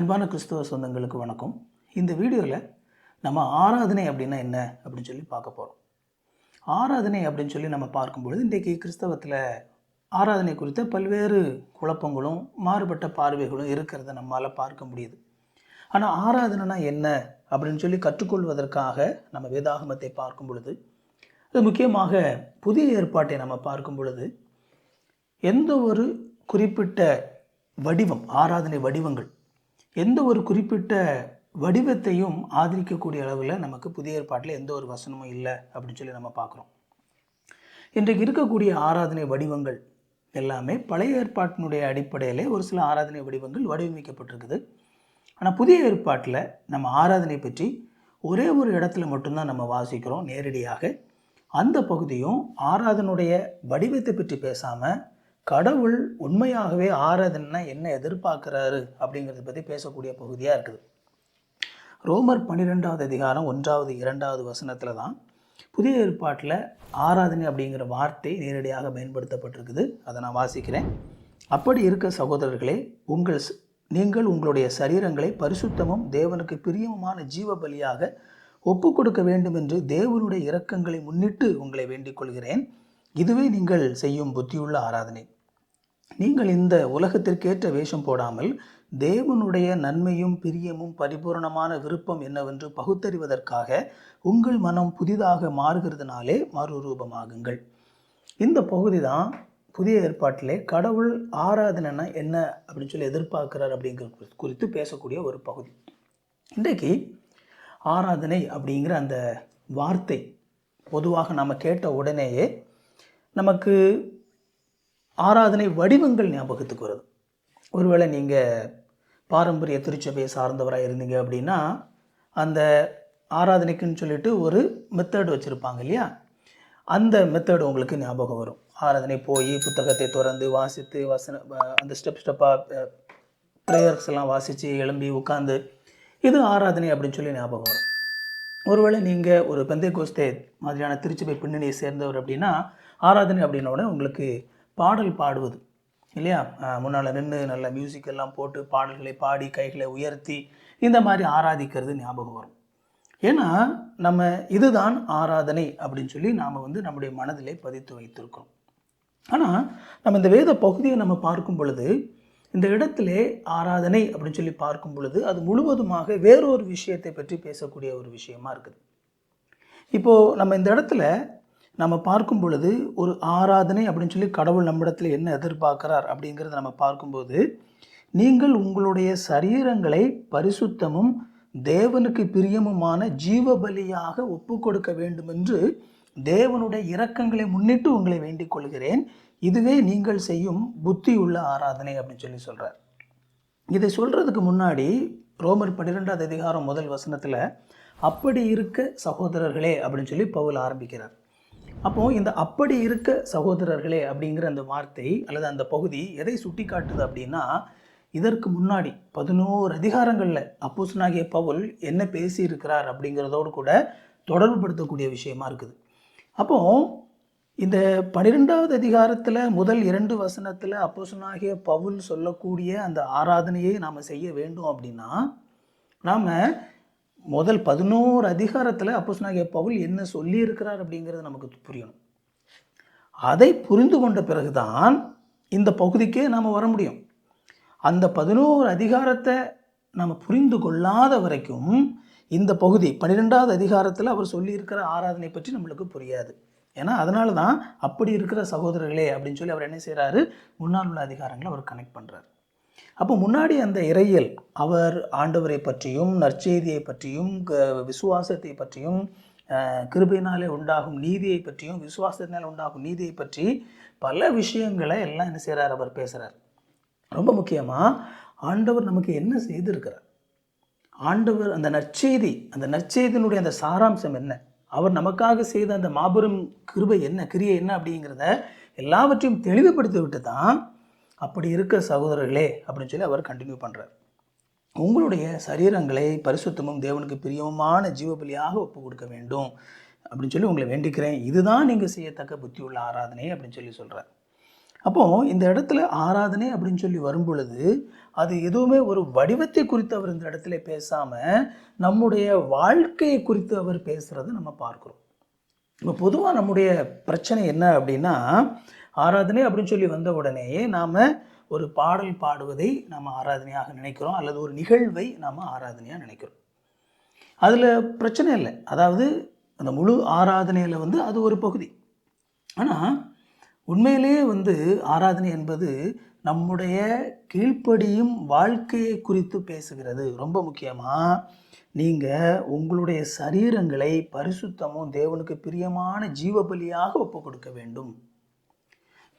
அன்பான கிறிஸ்துவ சொந்தங்களுக்கு வணக்கம். இந்த வீடியோவில் நம்ம ஆராதனை அப்படின்னா என்ன அப்படின்னு சொல்லி பார்க்க போகிறோம் ஆராதனை அப்படின்னு சொல்லி நம்ம பார்க்கும்பொழுது இன்றைக்கு கிறிஸ்தவத்தில் ஆராதனை குறித்த பல்வேறு குழப்பங்களும் மாறுபட்ட பார்வைகளும் இருக்கிறத நம்மளால் பார்க்க முடியுது. ஆனால் ஆராதனைனா என்ன அப்படின்னு சொல்லி கற்றுக்கொள்வதற்காக நம்ம வேதாகமத்தை பார்க்கும் பொழுது அது முக்கியமாக புதிய ஏற்பாட்டை நம்ம பார்க்கும் பொழுது எந்த ஒரு குறிப்பிட்ட வடிவம் ஆராதனை வடிவங்கள் எந்த ஒரு குறிப்பிட்ட வடிவத்தையும் ஆதரிக்கக்கூடிய அளவில் நமக்கு புதிய ஏற்பாட்டில் எந்த ஒரு வசனமும் இல்லை அப்படின்னு சொல்லி நம்ம பார்க்குறோம். இன்றைக்கு இருக்கக்கூடிய ஆராதனை வடிவங்கள் எல்லாமே பழைய ஏற்பாட்டினுடைய அடிப்படையிலே ஒரு சில ஆராதனை வடிவங்கள் வடிவமைக்கப்பட்டிருக்குது. ஆனால் புதிய ஏற்பாட்டில் நம்ம ஆராதனை பற்றி ஒரே ஒரு இடத்துல மட்டும்தான் நம்ம வாசிக்கிறோம் நேரடியாக. அந்த பகுதியும் ஆராதனுடைய வடிவத்தை பற்றி பேசாமல் கடவுள் உண்மையாகவே ஆராதனை என்ன எதிர்பார்க்குறாரு அப்படிங்கிறத பற்றி பேசக்கூடிய பகுதியாக இருக்குது. ரோமர் பன்னிரெண்டாவது அதிகாரம் ஒன்றாவது இரண்டாவது வசனத்தில் தான் புதிய ஏற்பாட்டில் ஆராதனை அப்படிங்கிற வார்த்தை நேரடியாக பயன்படுத்தப்பட்டிருக்குது. அதை நான் வாசிக்கிறேன். அப்படி இருக்க சகோதரர்களே உங்கள் நீங்கள் உங்களுடைய சரீரங்களை பரிசுத்தமும் தேவனுக்கு பிரியமுமான ஜீவ பலியாக ஒப்பு கொடுக்க வேண்டும் என்று தேவனுடைய இரக்கங்களை முன்னிட்டு உங்களை வேண்டிக் கொள்கிறேன். இதுவே நீங்கள் செய்யும் புத்தியுள்ள ஆராதனை. நீங்கள் இந்த உலகத்திற்கேற்ற வேஷம் போடாமல் தேவனுடைய நன்மையும் பிரியமும் பரிபூரணமான விருப்பம் என்னவென்று பகுத்தறிவதற்காக உங்கள் மனம் புதிதாக மாறுகிறதுனாலே மறுரூபமாகுங்கள். இந்த பகுதி தான் புதிய ஏற்பாட்டிலே கடவுள் ஆராதனைனா என்ன அப்படின்னு சொல்லி எதிர்பார்க்கிறார் அப்படிங்கிறது குறித்து பேசக்கூடிய ஒரு பகுதி. இன்றைக்கு ஆராதனை அப்படிங்கிற அந்த வார்த்தை பொதுவாக நாம் கேட்ட உடனேயே நமக்கு ஆராதனை வடிவங்கள் ஞாபகத்துக்கு வருது. ஒருவேளை நீங்கள் பாரம்பரிய திருச்சபையை சார்ந்தவராக இருந்தீங்க அப்படின்னா அந்த ஆராதனைக்குன்னு சொல்லிட்டு ஒரு மெத்தட் வச்சுருப்பாங்க இல்லையா? அந்த மெத்தட் உங்களுக்கு ஞாபகம் வரும். ஆராதனை போய் புத்தகத்தை திறந்து வாசித்து வசன அந்த ஸ்டெப் ஸ்டெப்பாக ப்ரேயர்ஸ் எல்லாம் வாசித்து எழும்பி உட்காந்து இது ஆராதனை அப்படின்னு சொல்லி ஞாபகம் வரும். ஒருவேளை நீங்கள் ஒரு பெந்தை கோஸ்தே மாதிரியான திருச்சபை பின்னணியை சேர்ந்தவர் அப்படின்னா ஆராதனை அப்படின்ன உடனே உங்களுக்கு பாடல் பாடுவது இல்லையா? முன்னால் நின்று நல்ல மியூசிக் எல்லாம் போட்டு பாடல்களை பாடி கைகளை உயர்த்தி இந்த மாதிரி ஆராதிக்கிறது ஞாபகம் வரும். ஏன்னா நம்ம இதுதான் ஆராதனை அப்படின்னு சொல்லி நாம் வந்து நம்முடைய மனதிலே பதித்து வைத்திருக்கிறோம். ஆனால் நம்ம இந்த வேத பகுதியை நம்ம பார்க்கும் பொழுது இந்த இடத்திலே ஆராதனை அப்படின்னு சொல்லி பார்க்கும் பொழுது அது முழுவதுமாக வேறொரு விஷயத்தை பற்றி பேசக்கூடிய ஒரு விஷயமா இருக்குது. இப்போது நம்ம இந்த இடத்துல நம்ம பார்க்கும் பொழுது ஒரு ஆராதனை அப்படின்னு சொல்லி கடவுள் நம்மிடத்தில் என்ன எதிர்பார்க்கிறார் அப்படிங்கிறத நம்ம பார்க்கும்போது நீங்கள் உங்களுடைய சரீரங்களை பரிசுத்தமும் தேவனுக்கு பிரியமுமான ஜீவ பலியாக ஒப்பு கொடுக்க வேண்டும் என்று தேவனுடைய இரக்கங்களை முன்னிட்டு உங்களை வேண்டிக் கொள்கிறேன். இதுவே நீங்கள் செய்யும் புத்தியுள்ள ஆராதனை அப்படின்னு சொல்லி சொல்கிறார் இதை சொல்கிறதுக்கு முன்னாடி ரோமர் பன்னிரெண்டாவது அதிகாரம் முதல் வசனத்தில் அப்படி இருக்க சகோதரர்களே அப்படின்னு சொல்லி பவுல் ஆரம்பிக்கிறார். அப்போ இந்த அப்படி இருக்க சகோதரர்களே அப்படிங்கிற அந்த வார்த்தை அல்லது அந்த பகுதி எதை சுட்டி காட்டுது அப்படின்னா இதற்கு முன்னாடி பதினோரு அதிகாரங்களில் அப்போசனாகிய பவுல் என்ன பேசியிருக்கிறார் அப்படிங்கிறதோடு கூட தொடர்புபடுத்தக்கூடிய விஷயமா இருக்குது. அப்போ இந்த பன்னிரெண்டாவது அதிகாரத்தில் முதல் இரண்டு வசனத்தில் அப்போசனாகிய பவுல் சொல்லக்கூடிய அந்த ஆராதனையை நாம் செய்ய வேண்டும் அப்படின்னா நாம் முதல் பதினோரு அதிகாரத்தில் அப்போஸ்னாகிய பவுல் என்ன சொல்லியிருக்கிறார் அப்படிங்கிறது நமக்கு புரியணும். அதை புரிந்து கொண்ட பிறகுதான் இந்த பகுதிக்கே நாம் வர முடியும். அந்த பதினோரு அதிகாரத்தை நாம் புரிந்து கொள்ளாத வரைக்கும் இந்த பகுதி பன்னிரெண்டாவது அதிகாரத்தில் அவர் சொல்லியிருக்கிற ஆராதனை பற்றி நம்மளுக்கு புரியாது. ஏன்னா அதனால தான் அப்படி இருக்கிற சகோதரர்களே அப்படின்னு சொல்லி அவர் என்ன செய்கிறாரு முன்னால் உள்ள அதிகாரங்களை அவர் கனெக்ட் பண்ணுறாரு அப்போ முன்னாடி அந்த இறையல் அவர் ஆண்டவரை பற்றியும் நற்செய்தியை பற்றியும் க- விசுவாசத்தை பற்றியும் அஹ், கிருபையினாலே உண்டாகும் நீதியை பற்றியும் விசுவாசத்தினால் உண்டாகும் நீதியை பற்றி பல விஷயங்களை எல்லாம் என்ன செய்கிறார் அவர் பேசுகிறார் ரொம்ப முக்கியமாக ஆண்டவர் நமக்கு என்ன செய்திருக்கிறார்? ஆண்டவர் அந்த நற்செய்தி அந்த நற்செய்தியினுடைய அந்த சாராம்சம் என்ன? அவர் நமக்காக செய்த அந்த மாபெரும் கிருபை என்ன கிரியை என்ன அப்படிங்கிறத எல்லாவற்றையும் தெளிவுபடுத்தி விட்டு தான் அப்படி இருக்க சகோதரர்களே அப்படின்னு சொல்லி அவர் கண்டினியூ பண்ணுறார் உங்களுடைய சரீரங்களை பரிசுத்தமும் தேவனுக்கு பிரியமான ஜீவபலியாக ஒப்பு கொடுக்க வேண்டும் அப்படின்னு சொல்லி உங்களை வேண்டிக்கிறேன். இதுதான் நீங்கள் செய்யத்தக்க புத்தி உள்ள ஆராதனை அப்படின்னு சொல்லி சொல்கிறார் அப்போ இந்த இடத்துல ஆராதனை அப்படின்னு சொல்லி வரும் பொழுது அது எதுவுமே ஒரு வடிவத்தை குறித்து அவர் இந்த இடத்துல பேசாம நம்முடைய வாழ்க்கையை குறித்து அவர் பேசுகிறத நம்ம பார்க்கிறோம். இப்போ பொதுவாக நம்முடைய பிரச்சனை என்ன அப்படின்னா ஆராதனை அப்படின்னு சொல்லி வந்த உடனேயே நாம் ஒரு பாடல் பாடுவதை நாம் ஆராதனையாக நினைக்கிறோம். அல்லது ஒரு நிகழ்வை நாம் ஆராதனையாக நினைக்கிறோம். அதில் பிரச்சனை இல்லை. அதாவது அந்த முழு ஆராதனையில் வந்து அது ஒரு பகுதி. ஆனால் உண்மையிலேயே வந்து ஆராதனை என்பது நம்முடைய கீழ்ப்படியும் வாழ்க்கையை குறித்து பேசுகிறது. ரொம்ப முக்கியமாக நீங்கள் உங்களுடைய சரீரங்களை பரிசுத்தமும் தேவனுக்கு பிரியமான ஜீவபலியாக ஒப்பு கொடுக்க வேண்டும்.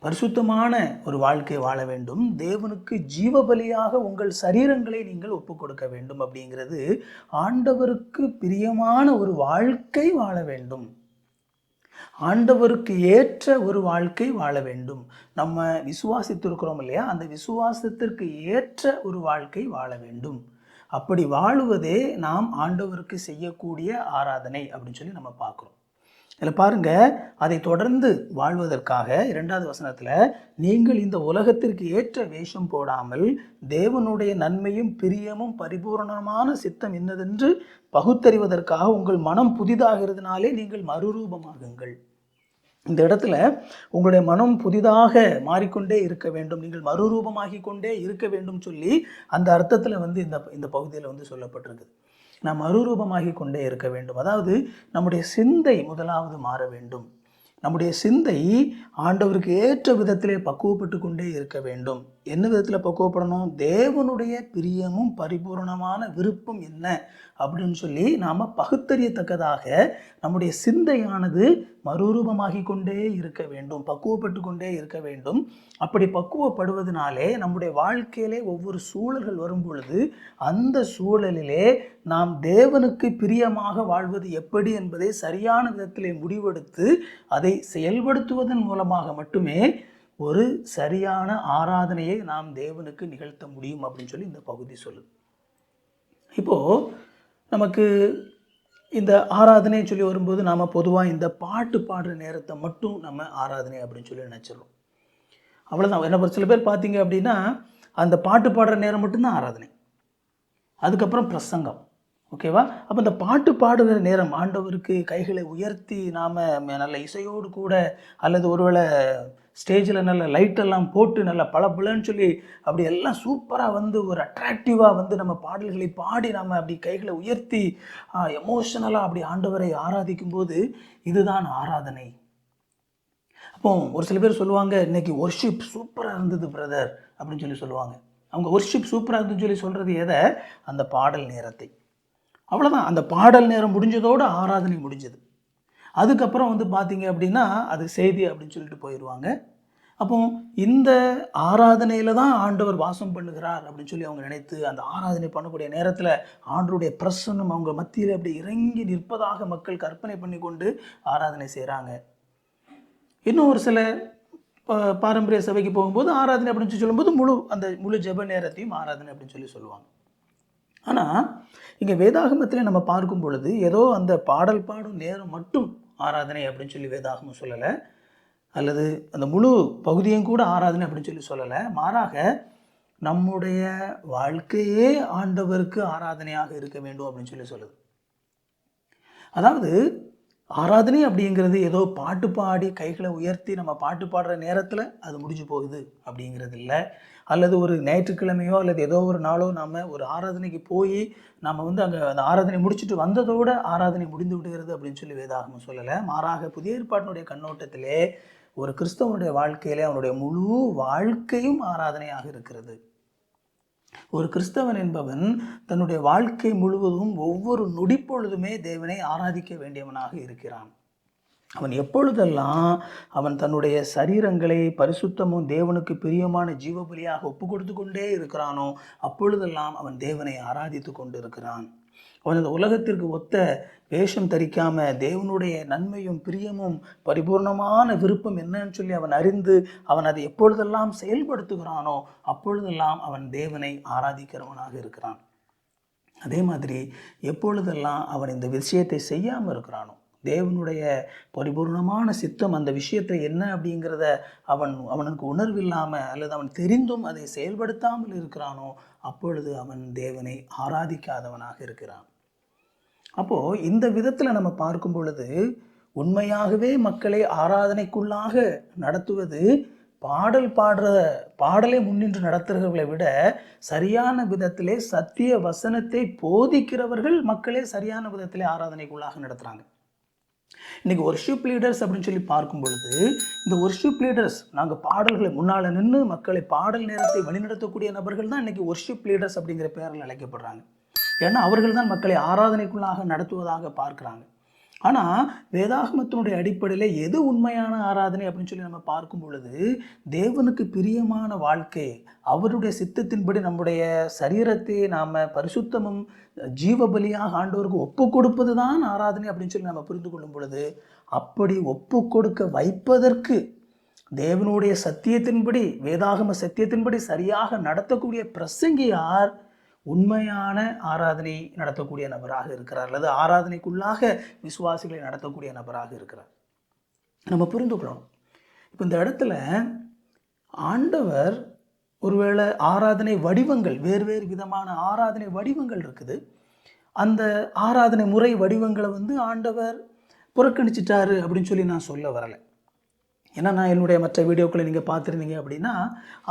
பரிசுத்தமான ஒரு வாழ்க்கை வாழ வேண்டும். தேவனுக்கு ஜீவபலியாக உங்கள் சரீரங்களை நீங்கள் ஒப்பு கொடுக்க வேண்டும் அப்படிங்கிறது ஆண்டவருக்கு பிரியமான ஒரு வாழ்க்கை வாழ வேண்டும். ஆண்டவருக்கு ஏற்ற ஒரு வாழ்க்கை வாழ வேண்டும். நம்ம விசுவாசித்திருக்கிறோம் இல்லையா? அந்த விசுவாசத்திற்கு ஏற்ற ஒரு வாழ்க்கை வாழ வேண்டும். அப்படி வாழுவதே நாம் ஆண்டவருக்கு செய்யக்கூடிய ஆராதனை அப்படின்னு சொல்லி நம்ம பார்க்குறோம். இதில் பாருங்கள் அதை தொடர்ந்து வாழ்வதற்காக இரண்டாவது வசனத்தில் நீங்கள் இந்த உலகத்திற்கு ஏற்ற வேஷம் போடாமல் தேவனுடைய நன்மையும் பிரியமும் பரிபூரணமான சித்தம் என்னதென்று பகுத்தறிவதற்காக உங்கள் மனம் புதிதாகிறதுனாலே நீங்கள் மறுரூபமாகுங்கள். இந்த இடத்துல உங்களுடைய மனம் புதிதாக மாறிக்கொண்டே இருக்க வேண்டும் நீங்கள் மறுரூபமாகி கொண்டே இருக்க வேண்டும் சொல்லி அந்த அர்த்தத்தில் வந்து இந்த இந்த பகுதியில் வந்து சொல்லப்பட்டிருக்குது. நாம் மறுரூபமாகி கொண்டே இருக்க வேண்டும். அதாவது நம்முடைய சிந்தை முதலாவது மாற வேண்டும். நம்முடைய சிந்தை ஆண்டவருக்கு ஏற்ற விதத்திலே பக்குவப்பட்டு கொண்டே இருக்க வேண்டும். என்ன விதத்தில் பக்குவப்படணும்? தேவனுடைய பிரியமும் பரிபூர்ணமான விருப்பம் என்ன? அப்படின்னு சொல்லி நாம் பகுத்தறியத்தக்கதாக நம்முடைய சிந்தையானது மறுரூபமாகி கொண்டே இருக்க வேண்டும். பக்குவப்பட்டு கொண்டே இருக்க வேண்டும். அப்படி பக்குவப்படுவதனாலே நம்முடைய வாழ்க்கையிலே ஒவ்வொரு சூழல்கள் வரும் பொழுது அந்த சூழலிலே நாம் தேவனுக்கு பிரியமாக வாழ்வது எப்படி என்பதை சரியான விதத்திலே முடிவெடுத்து அதை செயல்படுத்துவதன் மூலமாக மட்டுமே ஒரு சரியான ஆராதனையை நாம் தேவனுக்கு நிகழ்த்த முடியும் அப்படின்னு சொல்லி இந்த பகுதி சொல்லுது. இப்போது நமக்கு இந்த ஆராதனைன்னு சொல்லி வரும்போது நாம் பொதுவாக இந்த பாட்டு பாடுற நேரத்தை மட்டும் நம்ம ஆராதனை அப்படின்னு சொல்லி நினச்சிடுறோம். அவ்வளோதான் என்ன ஒரு சில பேர் பார்த்தீங்க அப்படின்னா அந்த பாட்டு பாடுற நேரம் மட்டும்தான் ஆராதனை. அதுக்கப்புறம் பிரசங்கம். ஓகேவா? அப்போ இந்த பாட்டு பாடுகிற நேரம் ஆண்டவருக்கு கைகளை உயர்த்தி நாம் நல்ல இசையோடு கூட அல்லது ஒருவேளை ஸ்டேஜில் நல்ல லைட்டெல்லாம் போட்டு நல்ல பளபளன்னு சொல்லி அப்படி எல்லாம் சூப்பராக வந்து ஒரு அட்ராக்டிவாக வந்து நம்ம பாடல்களை பாடி நம்ம அப்படி கைகளை உயர்த்தி எமோஷனலாக அப்படி ஆண்டவரை ஆராதிக்கும் போது இதுதான் ஆராதனை. அப்போ ஒரு சில பேர் சொல்லுவாங்க இன்னைக்கு ஒர்ஷிப் சூப்பராக இருந்தது பிரதர் அப்படின்னு சொல்லி சொல்லுவாங்க. அவங்க ஒர்ஷிப் சூப்பராக இருந்துன்னு சொல்லி சொல்கிறது எதை? அந்த பாடல் நேரத்தை. அவ்வளோதான் அந்த பாடல் நேரம் முடிஞ்சதோடு ஆராதனை முடிஞ்சது. அதுக்கப்புறம் வந்து பார்த்தீங்க அப்படின்னா அது செய்தி அப்படின்னு சொல்லிட்டு போயிடுவாங்க அப்போ இந்த ஆராதனையில் தான் ஆண்டவர் வாசம் பண்ணுகிறார் அப்படின்னு சொல்லி அவங்க நினைத்து அந்த ஆராதனை பண்ணக்கூடிய நேரத்தில் ஆண்டருடைய பிரசன்னம் அவங்க மத்தியில் அப்படி இறங்கி நிற்பதாக மக்கள் கற்பனை பண்ணி கொண்டு ஆராதனை செய்கிறாங்க இன்னும் ஒரு சில ப- பாரம்பரிய சபைக்கு போகும்போது ஆராதனை அப்படின்னு சொல்லி சொல்லும்போது முழு அந்த முழு ஜெப நேரத்தையும் ஆராதனை அப்படின்னு சொல்லி சொல்லுவாங்க. ஆனால் இங்கே வேதாகமத்தில் நம்ம பார்க்கும் பொழுது ஏதோ அந்த பாடல் பாடும் நேரம் மட்டும் ஆராதனை அப்படின்னு சொல்லி வேதாகமம் சொல்லலை. அல்லது அந்த முழு பகுதியும் கூட ஆராதனை அப்படின்னு சொல்லி சொல்லலை. மாறாக நம்முடைய வாழ்க்கையே ஆண்டவருக்கு ஆராதனையாக இருக்க வேண்டும் அப்படின்னு சொல்லி சொல்லுது. அதாவது ஆராதனை அப்படிங்கிறது ஏதோ பாட்டு பாடி கைகளை உயர்த்தி நம்ம பாட்டு பாடுற நேரத்தில் அது முடிஞ்சு போகுது அப்படிங்கிறது இல்லை. அல்லது ஒரு ஞாயிற்றுக்கிழமையோ அல்லது ஏதோ ஒரு நாளோ நம்ம ஒரு ஆராதனைக்கு போய் நம்ம வந்து அங்கே அந்த ஆராதனை முடிச்சுட்டு வந்ததோட ஆராதனை முடிந்து விடுகிறது அப்படின்னு சொல்லி வேதாகமம் சொல்லலை. மாறாக புதிய ஏற்பாட்டினுடைய கண்ணோட்டத்திலே ஒரு கிறிஸ்தவனுடைய வாழ்க்கையிலே அவனுடைய முழு வாழ்க்கையும் ஆராதனையாக இருக்கிறது. ஒரு கிறிஸ்தவன் என்பவன் தன்னுடைய வாழ்க்கை முழுவதும் ஒவ்வொரு நொடிப்பொழுதுமே தேவனை ஆராதிக்க வேண்டியவனாக இருக்கிறான். அவன் எப்பொழுதெல்லாம் அவன் தன்னுடைய சரீரங்களை பரிசுத்தமும் தேவனுக்கு பிரியமான ஜீவபலியாக ஒப்பு கொடுத்து கொண்டே இருக்கிறானோ அப்பொழுதெல்லாம் அவன் தேவனை ஆராதித்து கொண்டு இருக்கிறான் அவன் அந்த உலகத்திற்கு ஒத்த வேஷம் தரிக்காம தேவனுடைய நன்மையும் பிரியமும் பரிபூர்ணமான விருப்பம் என்னன்னு சொல்லி அவன் அறிந்து அவன் அதை எப்பொழுதெல்லாம் செயல்படுத்துகிறானோ அப்பொழுதெல்லாம் அவன் தேவனை ஆராதிக்கிறவனாக இருக்கிறான். அதே மாதிரி எப்பொழுதெல்லாம் அவன் இந்த விஷயத்தை செய்யாமல் இருக்கிறானோ தேவனுடைய பரிபூர்ணமான சித்தம் அந்த விஷயத்தை என்ன அப்படிங்கிறத அவன் அவனுக்கு உணர்வில்லாமல் அல்லது அவன் தெரிந்தும் அதை செயல்படுத்தாமல் இருக்கிறானோ அப்பொழுது அவன் தேவனை ஆராதிக்காதவனாக இருக்கிறான். அப்போது இந்த விதத்தில் நம்ம பார்க்கும் பொழுது உண்மையாகவே மக்களை ஆராதனைக்குள்ளாக நடத்துவது பாடல் பாடுற பாடலை முன்னின்று நடத்துகிறவர்களை விட சரியான விதத்திலே சத்திய வசனத்தை போதிக்கிறவர்கள் மக்களே சரியான விதத்திலே ஆராதனைக்குள்ளாக நடத்துகிறாங்க இன்னைக்கு ஒர்ஷிப் லீடர்ஸ் அப்படின்னு சொல்லி பார்க்கும் பொழுது இந்த ஒர்ஷிப் லீடர்ஸ் நாங்கள் பாடல்களை முன்னால் நின்று மக்களை பாடல் நேரத்தை வழிநடத்தக்கூடிய நபர்கள் தான் இன்னைக்கு ஒர்ஷிப் லீடர்ஸ் அப்படிங்கிற பேரில் அழைக்கப்படுறாங்க. ஏன்னா அவர்கள் தான் மக்களை ஆராதனைக்குள்ளாக நடத்துவதாக பார்க்குறாங்க. ஆனால் வேதாகமத்தினுடைய அடிப்படையில் எது உண்மையான ஆராதனை அப்படின்னு சொல்லி நம்ம பார்க்கும் பொழுது தேவனுக்கு பிரியமான வாழ்க்கை அவருடைய சித்தத்தின்படி நம்முடைய சரீரத்தை நாம் பரிசுத்தமும் ஜீவபலியாக ஆண்டவருக்கு ஒப்பு கொடுப்பது தான் ஆராதனை அப்படின்னு சொல்லி நம்ம புரிந்து கொள்ளும் பொழுது அப்படி ஒப்பு கொடுக்க வைப்பதற்கு தேவனுடைய சத்தியத்தின்படி வேதாகம சத்தியத்தின்படி சரியாக நடத்தக்கூடிய பிரசங்கியார் உண்மையான ஆராதனை நடத்தக்கூடிய நபராக இருக்கிறார் அல்லது ஆராதனைக்குள்ளாக விசுவாசிகளை நடத்தக்கூடிய நபராக இருக்கிறார். நம்ம புரிந்து கொள்ளணும் இப்போ இந்த இடத்துல ஆண்டவர் ஒருவேளை ஆராதனை வடிவங்கள் வேறு வேறு விதமான ஆராதனை வடிவங்கள் இருக்குது. அந்த ஆராதனை முறை வடிவங்களை வந்து ஆண்டவர் புறக்கணிச்சிட்டாரு அப்படின்னு சொல்லி நான் சொல்ல வரலை. ஏன்னா நான் என்னுடைய மற்ற வீடியோக்களை நீங்கள் பார்த்துருந்தீங்க அப்படின்னா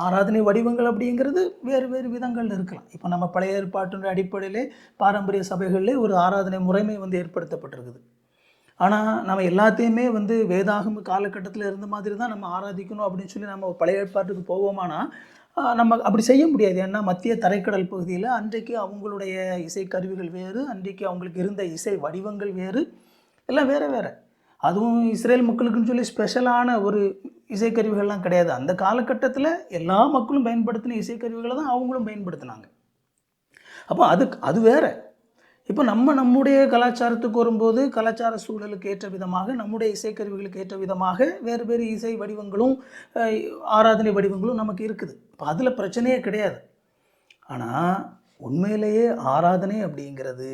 ஆராதனை வடிவங்கள் அப்படிங்கிறது வேறு வேறு விதங்கள் இருக்கலாம். இப்போ நம்ம பழைய ஏற்பாட்டினுடைய அடிப்படையிலே பாரம்பரிய சபைகளிலே ஒரு ஆராதனை முறைமை வந்து ஏற்படுத்தப்பட்டிருக்குது. ஆனால் நம்ம எல்லாத்தையுமே வந்து வேதாகம காலகட்டத்தில் இருந்த மாதிரி தான் நம்ம ஆராதிக்கணும் அப்படின்னு சொல்லி நம்ம பழைய ஏற்பாட்டுக்கு போவோமானா நம்ம அப்படி செய்ய முடியாது. ஏன்னா மத்திய தரைக்கடல் பகுதியில் அன்றைக்கு அவங்களுடைய இசை கருவிகள் வேறு அன்றைக்கு அவங்களுக்கு இருந்த இசை வடிவங்கள் வேறு எல்லாம் வேறு வேறு. அதுவும் இஸ்ரேல் மக்களுக்குன்னு சொல்லி ஸ்பெஷலான ஒரு இசைக்கருவிகள்லாம் கிடையாது. அந்த காலகட்டத்தில் எல்லா மக்களும் பயன்படுத்தின இசைக்கருவிகளை தான் அவங்களும் பயன்படுத்தினாங்க. அப்போ அது அது வேற. இப்போ நம்ம நம்முடைய கலாச்சாரத்துக்கு வரும்போது கலாச்சார சூழலுக்கு ஏற்ற விதமாக நம்முடைய இசைக்கருவிகளுக்கு ஏற்ற விதமாக வேறு வேறு இசை வடிவங்களும் ஆராதனை வடிவங்களும் நமக்கு இருக்குது. இப்போ அதில் பிரச்சனையே கிடையாது. ஆனால் உண்மையிலேயே ஆராதனை அப்படிங்கிறது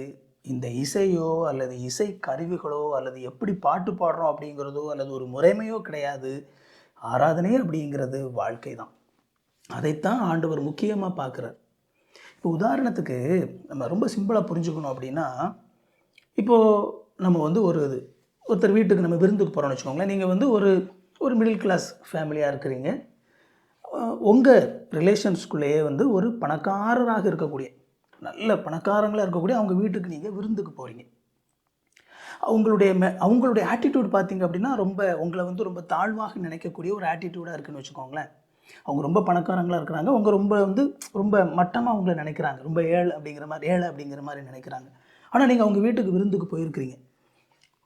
இந்த இசையோ அல்லது இசை கருவிகளோ அல்லது எப்படி பாட்டு பாடுறோம் அப்படிங்கிறதோ அல்லது ஒரு முறைமையோ கிடையாது. ஆராதனை அப்படிங்கிறது வாழ்க்கை தான். அதைத்தான் ஆண்டவர் முக்கியமாக பார்க்குறார். இப்போ உதாரணத்துக்கு நம்ம ரொம்ப சிம்பிளாக புரிஞ்சுக்கணும் அப்படின்னா இப்போது நம்ம வந்து ஒரு இது ஒருத்தர் வீட்டுக்கு நம்ம விருந்துக்கு போகிறோம்னு வச்சுக்கோங்களேன். நீங்கள் வந்து ஒரு ஒரு மிடில் கிளாஸ் ஃபேமிலியாக இருக்கிறீங்க. உங்கள் ரிலேஷன்ஸ்குள்ளேயே வந்து ஒரு பணக்காரராக இருக்கக்கூடிய நல்ல பணக்காரங்களாக இருக்கக்கூடிய அவங்க வீட்டுக்கு நீங்கள் விருந்துக்கு போகிறீங்க அவங்களுடைய மெ அவங்களுடைய ஆட்டிடியூட் பார்த்தீங்க அப்படின்னா ரொம்ப உங்களை வந்து ரொம்ப தாழ்வாக நினைக்கக்கூடிய ஒரு ஆட்டிடியூடாக இருக்குன்னு வச்சுக்கோங்களேன். அவங்க ரொம்ப பணக்காரங்களாக இருக்கிறாங்க. அவங்க ரொம்ப வந்து ரொம்ப மட்டமாக அவங்கள நினைக்கிறாங்க. ரொம்ப ஏழை அப்படிங்கிற மாதிரி ஏழை அப்படிங்கிற மாதிரி நினைக்கிறாங்க. ஆனால் நீங்கள் அவங்க வீட்டுக்கு விருந்துக்கு போயிருக்கிறீங்க.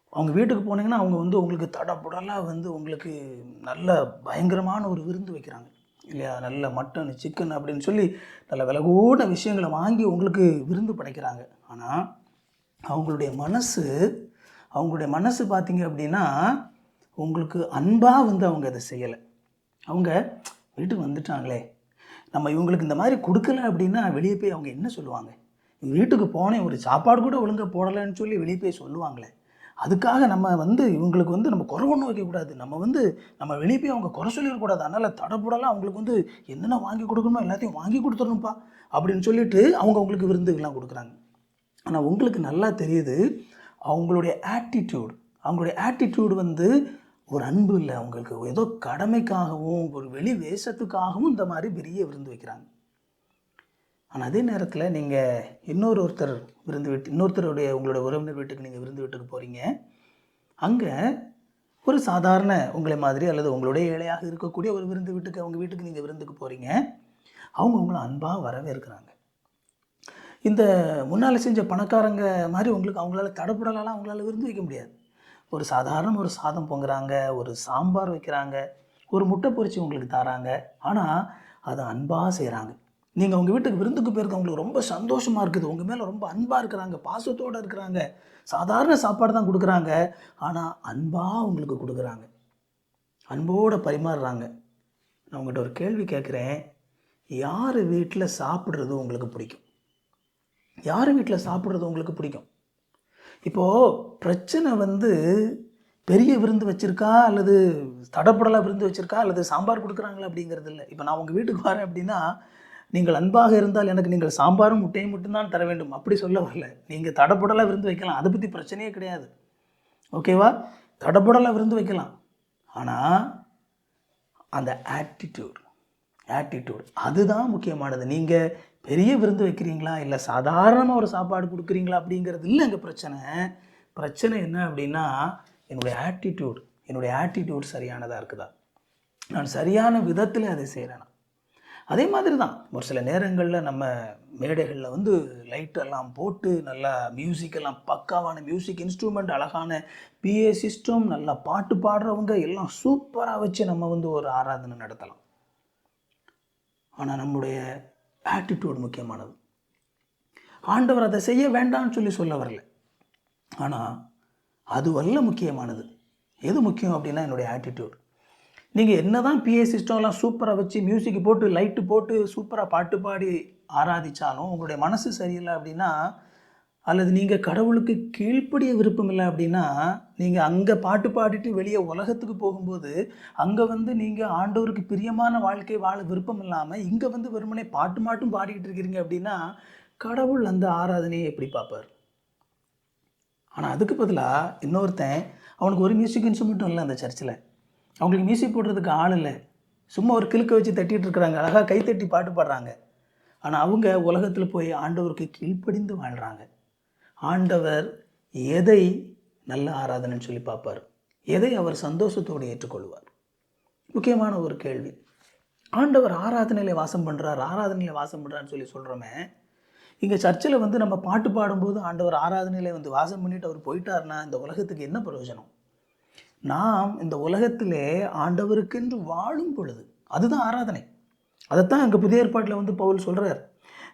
அவங்க வீட்டுக்கு போனீங்கன்னா அவங்க வந்து உங்களுக்கு தடபுடலாக வந்து உங்களுக்கு நல்ல பயங்கரமான ஒரு விருந்து வைக்கிறாங்க. இல்லையா? நல்ல மட்டன் சிக்கன் அப்படின்னு சொல்லி நல்ல விலகோட விஷயங்களை வாங்கி உங்களுக்கு விருந்து படைக்கிறாங்க. ஆனால் அவங்களுடைய மனசு அவங்களுடைய மனசு பார்த்தீங்க அப்படின்னா உங்களுக்கு அன்பாக வந்து அவங்க அதை செய்யலை. அவங்க வீட்டுக்கு வந்துட்டாங்களே. நம்ம இவங்களுக்கு இந்த மாதிரி கொடுக்கல அப்படின்னா வெளியே போய் அவங்க என்ன சொல்லுவாங்க? வீட்டுக்கு போனேன் ஒரு சாப்பாடு கூட ஒழுங்காக போடலைன்னு சொல்லி வெளியே போய் சொல்லுவாங்களே. அதுக்காக நம்ம வந்து இவங்களுக்கு வந்து நம்ம குறை ஒன்று வைக்கக்கூடாது. நம்ம வந்து நம்ம வெளியே போய் அவங்க குறை சொல்லிடக்கூடாது. அதனால் தடப்படலாம் அவங்களுக்கு வந்து என்னென்ன வாங்கி கொடுக்கணுமோ எல்லாத்தையும் வாங்கி கொடுத்துடணும்ப்பா அப்படின்னு சொல்லிட்டு அவங்க அவங்களுக்கு விருந்துகள்லாம் கொடுக்குறாங்க. ஆனால் உங்களுக்கு நல்லா தெரியுது அவங்களுடைய ஆட்டிடியூட் அவங்களுடைய ஆட்டிடியூட் வந்து ஒரு அன்பு இல்லை. அவங்களுக்கு ஏதோ கடமைக்காகவும் ஒரு வெளி வேஷத்துக்காகவும் இந்த மாதிரி பெரிய விருந்து வைக்கிறாங்க. ஆனால் அதே நேரத்தில் நீங்கள் இன்னொரு ஒருத்தர் விருந்து வீட்டு இன்னொருத்தருடைய உங்களோட உறவினர் வீட்டுக்கு நீங்கள் விருந்து வீட்டுக்கு போகிறீங்க அங்கே ஒரு சாதாரண உங்களை மாதிரி அல்லது உங்களுடைய ஏழையாக இருக்கக்கூடிய ஒரு விருந்து வீட்டுக்கு அவங்க வீட்டுக்கு நீங்கள் விருந்துக்கு போகிறீங்க அவங்க உங்களை அன்பாக வரவேற்கிறாங்க. இந்த முன்னால் செஞ்ச பணக்காரங்க மாதிரி உங்களுக்கு அவங்களால தடப்படலாம் அவங்களால விருந்து வைக்க முடியாது. ஒரு சாதாரண ஒரு சாதம் பொங்குறாங்க ஒரு சாம்பார் வைக்கிறாங்க ஒரு முட்டை பொரிச்சு உங்களுக்கு தராங்க. ஆனால் அதை அன்பாக செய்கிறாங்க நீங்கள் உங்கள் வீட்டுக்கு விருந்துக்கு போயிருக்க உங்களுக்கு ரொம்ப சந்தோஷமாக இருக்குது. உங்கள் மேலே ரொம்ப அன்பாக இருக்கிறாங்க. பாசத்தோடு இருக்கிறாங்க. சாதாரண சாப்பாடு தான் கொடுக்குறாங்க. ஆனால் அன்பாக உங்களுக்கு கொடுக்குறாங்க. அன்போடு பரிமாறுறாங்க. நான் உங்கள்கிட்ட ஒரு கேள்வி கேட்குறேன். யார் வீட்டில் சாப்பிட்றது உங்களுக்கு பிடிக்கும்? யார் வீட்டில் சாப்பிட்றது உங்களுக்கு பிடிக்கும்? இப்போது பிரச்சனை வந்து பெரிய விருந்து வச்சுருக்கா? அல்லது தடப்படலாக விருந்து வச்சுருக்கா? அல்லது சாம்பார் கொடுக்குறாங்களா அப்படிங்கிறது இல்லை இப்போ நான் உங்கள் வீட்டுக்கு வரேன் அப்படின்னா நீங்கள் அன்பாக இருந்தால் எனக்கு நீங்கள் சாம்பாரும் முட்டையும் மட்டும்தான் தர வேண்டும். அப்படி சொல்ல வரல. நீங்கள் தடப்படலாக விருந்து வைக்கலாம். அதை பற்றி பிரச்சனையே கிடையாது. ஓகேவா தடப்படலாக விருந்து வைக்கலாம். ஆனால் அந்த ஆட்டிடியூட் ஆட்டிடியூட் அதுதான் முக்கியமானது. நீங்கள் பெரிய விருந்து வைக்கிறீங்களா? இல்லை சாதாரணமாக ஒரு சாப்பாடு கொடுக்குறீங்களா? அப்படிங்கிறது இல்லை எங்கள் பிரச்சனை. பிரச்சனை என்ன அப்படின்னா என்னுடைய ஆட்டிடியூட் என்னுடைய ஆட்டிடியூட் சரியானதாக இருக்குதா? நான் சரியான விதத்தில் அதை செய்கிறேனா அதே மாதிரி தான் ஒரு சில நேரங்களில் நம்ம மேடைகளில் வந்து லைட்டெல்லாம் போட்டு நல்லா மியூசிக்கெல்லாம் பக்காவான மியூசிக் இன்ஸ்ட்ருமெண்ட் அழகான பிஏ சிஸ்டம் நல்லா பாட்டு பாடுறவங்க எல்லாம் சூப்பராக வச்சு நம்ம வந்து ஒரு ஆராதனை நடத்தலாம். ஆனால் நம்முடைய ஆட்டிடியூட் முக்கியமானது. ஆண்டவர் அதை செய்ய வேண்டாம்னு சொல்லி சொல்ல வரல. ஆனால் அதுவல்ல முக்கியமானது. எது முக்கியம் அப்படின்னா என்னுடைய ஆட்டிடியூட் நீங்கள் என்ன தான் பிஏ சிஸ்டம்லாம் சூப்பராக வச்சு மியூசிக் போட்டு லைட்டு போட்டு சூப்பராக பாட்டு பாடி ஆராதிச்சாலும் உங்களுடைய மனசு சரியில்லை அப்படின்னா அல்லது நீங்கள் கடவுளுக்கு கீழ்ப்படிய விருப்பம் இல்லை அப்படின்னா நீங்கள் அங்கே பாட்டு பாடிட்டு வெளியே உலகத்துக்கு போகும்போது அங்கே வந்து நீங்கள் ஆண்டவருக்கு பிரியமான வாழ்க்கை வாழ விருப்பம் இல்லாமல் இங்கே வந்து வெறுமனே பாட்டு மாட்டும் பாடிக்கிட்டு இருக்கிறீங்க அப்படின்னா கடவுள் அந்த ஆராதனையை எப்படி பார்ப்பார்? ஆனால் அதுக்கு பதிலாக இன்னொருத்தன் அவனுக்கு ஒரு மியூசிக் இன்ஸ்ட்ருமெண்ட்டும் இல்லை அந்த சர்ச்சில் அவங்களுக்கு மியூசிக் போடுறதுக்கு ஆள் இல்லை. சும்மா ஒரு கிழக்க வச்சு தட்டிகிட்டு இருக்கிறாங்க. அழகாக கைத்தட்டி பாட்டு பாடுறாங்க. ஆனால் அவங்க உலகத்தில் போய் ஆண்டவருக்கு கீழ்ப்படிந்து வாழ்கிறாங்க ஆண்டவர் எதை நல்ல ஆராதனைன்னு சொல்லி பார்ப்பார். எதை அவர் சந்தோஷத்தோடு ஏற்றுக்கொள்வார்? முக்கியமான ஒரு கேள்வி. ஆண்டவர் ஆராதனையில் வாசம் பண்ணுறார் ஆராதனையில் வாசம் பண்ணுறான்னு சொல்லி சொல்கிறோமே இங்கே சர்ச்சில் வந்து நம்ம பாட்டு பாடும்போது ஆண்டவர் ஆராதனையில் வந்து வாசம் பண்ணிட்டு அவர் போயிட்டார்னா இந்த உலகத்துக்கு என்ன பிரயோஜனம்? நாம் இந்த உலகத்திலே ஆண்டவருக்கென்று வாழும் பொழுது அதுதான் ஆராதனை. அதைத்தான் எங்கள் புதிய ஏற்பாட்டில் வந்து பவுல் சொல்கிறார்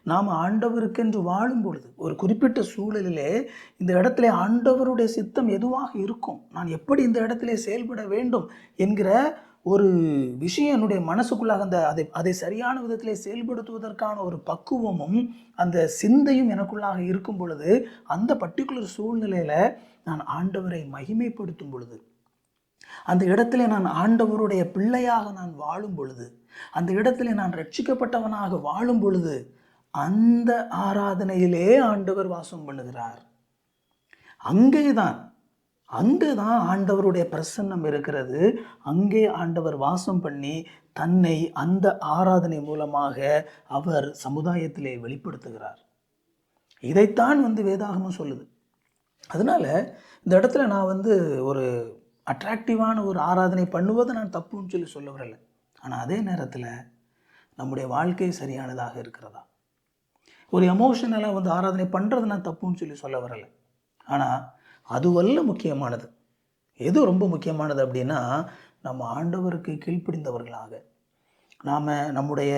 நாம் ஆண்டவருக்கென்று வாழும் பொழுது ஒரு குறிப்பிட்ட சூழலிலே இந்த இடத்துல ஆண்டவருடைய சித்தம் எதுவாக இருக்கும் நான் எப்படி இந்த இடத்துல செயல்பட வேண்டும் என்கிற ஒரு விஷயம் என்னுடைய மனசுக்குள்ளாக அந்த அதை அதை சரியான விதத்தில் செயல்படுத்துவதற்கான ஒரு பக்குவமும் அந்த சிந்தையும் எனக்குள்ளாக இருக்கும் பொழுது அந்த பர்டிகுலர் சூழ்நிலையில் நான் ஆண்டவரை மகிமைப்படுத்தும் பொழுது அந்த இடத்துல நான் ஆண்டவருடைய பிள்ளையாக நான் வாழும் பொழுது அந்த இடத்துல நான் ரட்சிக்கப்பட்டவனாக வாழும் பொழுது அந்த ஆராதனையிலே ஆண்டவர் வாசம் பண்ணுகிறார். அங்கே தான் அங்கே தான் ஆண்டவருடைய பிரசன்னம் இருக்கிறது. அங்கே ஆண்டவர் வாசம் பண்ணி தன்னை அந்த ஆராதனை மூலமாக அவர் சமுதாயத்திலே வெளிப்படுத்துகிறார். இதைத்தான் வந்து வேதாகமும் சொல்லுது. அதனால இந்த இடத்துல நான் வந்து ஒரு அட்ராக்டிவான ஒரு ஆராதனை பண்ணுவதை நான் தப்புன்னு சொல்லி சொல்ல வரல. ஆனால் அதே நேரத்தில் நம்முடைய வாழ்க்கை சரியானதாக இருக்கிறதா? ஒரு எமோஷனலாக வந்து ஆராதனை பண்ணுறது நான் தப்புன்னு சொல்லி சொல்ல வரலை. ஆனால் அதுவல்ல முக்கியமானது. எது ரொம்ப முக்கியமானது அப்படின்னா நம்ம ஆண்டவருக்கு கீழ்ப்பிடிந்தவர்களாக நாம் நம்முடைய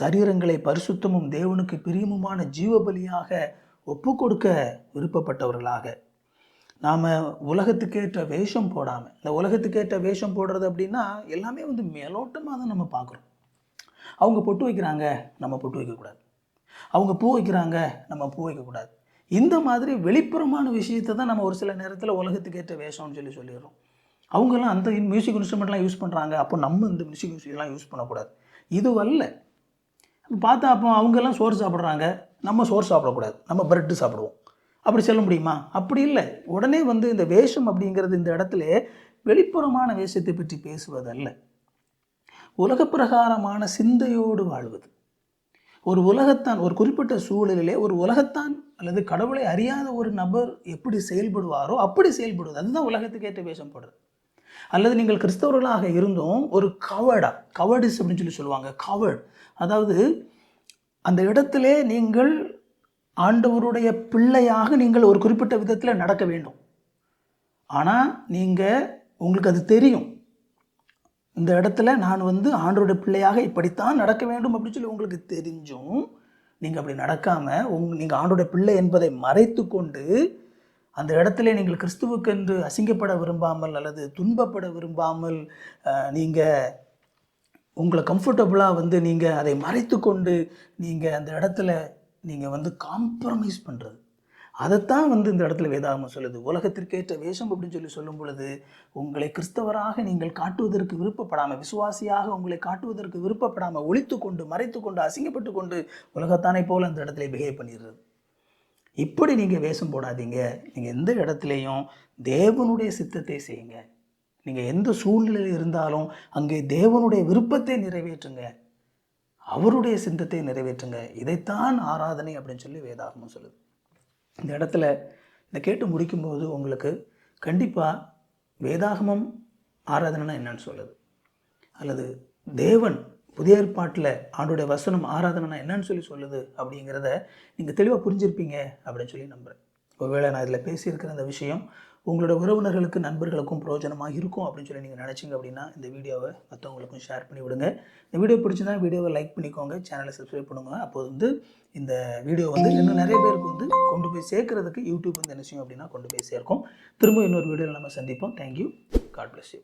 சரீரங்களை பரிசுத்தமும் தேவனுக்கு பிரியமுமான ஜீவபலியாக ஒப்பு கொடுக்க விருப்பப்பட்டவர்களாக நாம் உலகத்துக்கேற்ற வேஷம் போடாமல் இந்த உலகத்துக்கேற்ற வேஷம் போடுறது அப்படின்னா எல்லாமே வந்து மேலோட்டமாக தான் நம்ம பார்க்குறோம். அவங்க பொட்டு வைக்கிறாங்க நம்ம பொட்டு வைக்கக்கூடாது அவங்க பூ வைக்கிறாங்க நம்ம பூ வைக்கக்கூடாது இந்த மாதிரி வெளிப்புறமான விஷயத்தை தான் நம்ம ஒரு சில நேரத்தில் உலகத்துக்கேற்ற வேஷம்னு சொல்லி சொல்லிடுறோம். அவங்கெல்லாம் அந்த மியூசிக் இன்ஸ்ட்ருமெண்ட்லாம் யூஸ் பண்ணுறாங்க அப்போ நம்ம இந்த மியூசிக் இன்ஸ்ட்ருமெண்ட்லாம் யூஸ் பண்ணக்கூடாது. இது வரல பார்த்தா அப்போ அவங்கெல்லாம் சோறு சாப்பிட்றாங்க நம்ம சோறு சாப்பிடக்கூடாது. நம்ம பிரெட்டு சாப்பிடுவோம். அப்படி சொல்ல முடியுமா? அப்படி இல்லை. உடனே வந்து இந்த வேஷம் அப்படிங்கிறது இந்த இடத்துல வெளிப்புறமான வேஷத்தை பற்றி பேசுவதல்ல. உலகப்பிரகாரமான சிந்தையோடு வாழ்வது. ஒரு உலகத்தான் ஒரு குறிப்பிட்ட சூழலிலே ஒரு உலகத்தான் அல்லது கடவுளை அறியாத ஒரு நபர் எப்படி செயல்படுவாரோ அப்படி செயல்படுவது. அதுதான் உலகத்துக்கு ஏற்ற வேஷம் போடுறது. அல்லது நீங்கள் கிறிஸ்தவர்களாக இருந்தும் ஒரு கவர்டா கவர்டிஸ் அப்படின்னு சொல்லி சொல்லுவாங்க கவர்ட் அதாவது அந்த இடத்துல நீங்கள் ஆண்டவருடைய பிள்ளையாக நீங்கள் ஒரு குறிப்பிட்ட விதத்தில் நடக்க வேண்டும். ஆனால் நீங்கள் உங்களுக்கு அது தெரியும். இந்த இடத்துல நான் வந்து ஆண்டவருடைய பிள்ளையாக இப்படித்தான் நடக்க வேண்டும் அப்படின்னு சொல்லி உங்களுக்கு தெரிஞ்சும் நீங்கள் அப்படி நடக்காமல் உங் நீங்கள் ஆண்டோடைய பிள்ளை என்பதை மறைத்து கொண்டு அந்த இடத்துல நீங்கள் கிறிஸ்துவுக்கென்று அசிங்கப்பட விரும்பாமல் அல்லது துன்பப்பட விரும்பாமல் நீங்கள் உங்களை கம்ஃபர்டபுளாக வந்து நீங்கள் அதை மறைத்து கொண்டு நீங்கள் அந்த இடத்துல நீங்கள் வந்து காம்ப்ரமைஸ் பண்ணுறது அதைத்தான் வந்து இந்த இடத்துல வேதாகமம் சொல்லுது. உலகத்திற்கேற்ற வேஷம் அப்படின்னு சொல்லி சொல்லும் பொழுது உங்களை கிறிஸ்தவராக நீங்கள் காட்டுவதற்கு விருப்பப்படாமல் விசுவாசியாக உங்களை காட்டுவதற்கு விருப்பப்படாமல் ஒழித்து கொண்டு மறைத்து கொண்டு அசிங்கப்பட்டு கொண்டு உலகத்தானே போல அந்த இடத்துல பிஹேவ் பண்ணிடுறது. இப்படி நீங்கள் வேஷம் போடாதீங்க. நீங்கள் எந்த இடத்துலையும் தேவனுடைய சித்தத்தை செய்யுங்க. நீங்கள் எந்த சூழ்நிலையில் இருந்தாலும் அங்கே தேவனுடைய விருப்பத்தை நிறைவேற்றுங்க. அவருடைய சித்தத்தை நிறைவேற்றுங்க. இதைத்தான் ஆராதனை அப்படின்னு சொல்லி வேதாகமம் சொல்லுது. இந்த இடத்துல இந்த கேட்டு முடிக்கும்போது உங்களுக்கு கண்டிப்பாக வேதாகமம் ஆராதனைனா என்னன்னு சொல்லுது. அல்லது தேவன் புதிய ஏற்பாட்டில் ஆண்டுடைய வசனம் ஆராதனைனா என்னன்னு சொல்லி சொல்லுது அப்படிங்கிறத நீங்கள் தெளிவாக புரிஞ்சிருப்பீங்க அப்படின்னு சொல்லி நம்புகிறேன் ஒருவேளை நான் இதில் பேசியிருக்கிற அந்த விஷயம் உங்களோட உறவினர்களுக்கு நண்பர்களுக்கும் பிரயோஜனமாக இருக்கும் அப்படின்னு சொல்லி நீங்கள் நினச்சிங்க அப்படின்னா இந்த வீடியோவை மற்றவங்களுக்கும் ஷேர் பண்ணி விடுங்க. இந்த வீடியோ பிடிச்சிருந்தா வீடியோவை லைக் பண்ணிக்கோங்க. சேனலை சப்ஸ்கிரைப் பண்ணுங்க. அப்போது வந்து இந்த வீடியோ வந்து இன்னும் நிறைய பேருக்கு வந்து கொண்டு போய் சேர்க்கறதுக்கு யூடியூப் வந்து என்ன செய்யும் அப்படின்னா கொண்டு போய் சேர்க்கும். திரும்ப இன்னொரு வீடியோவில் நம்ம சந்திப்போம். Thank you God bless you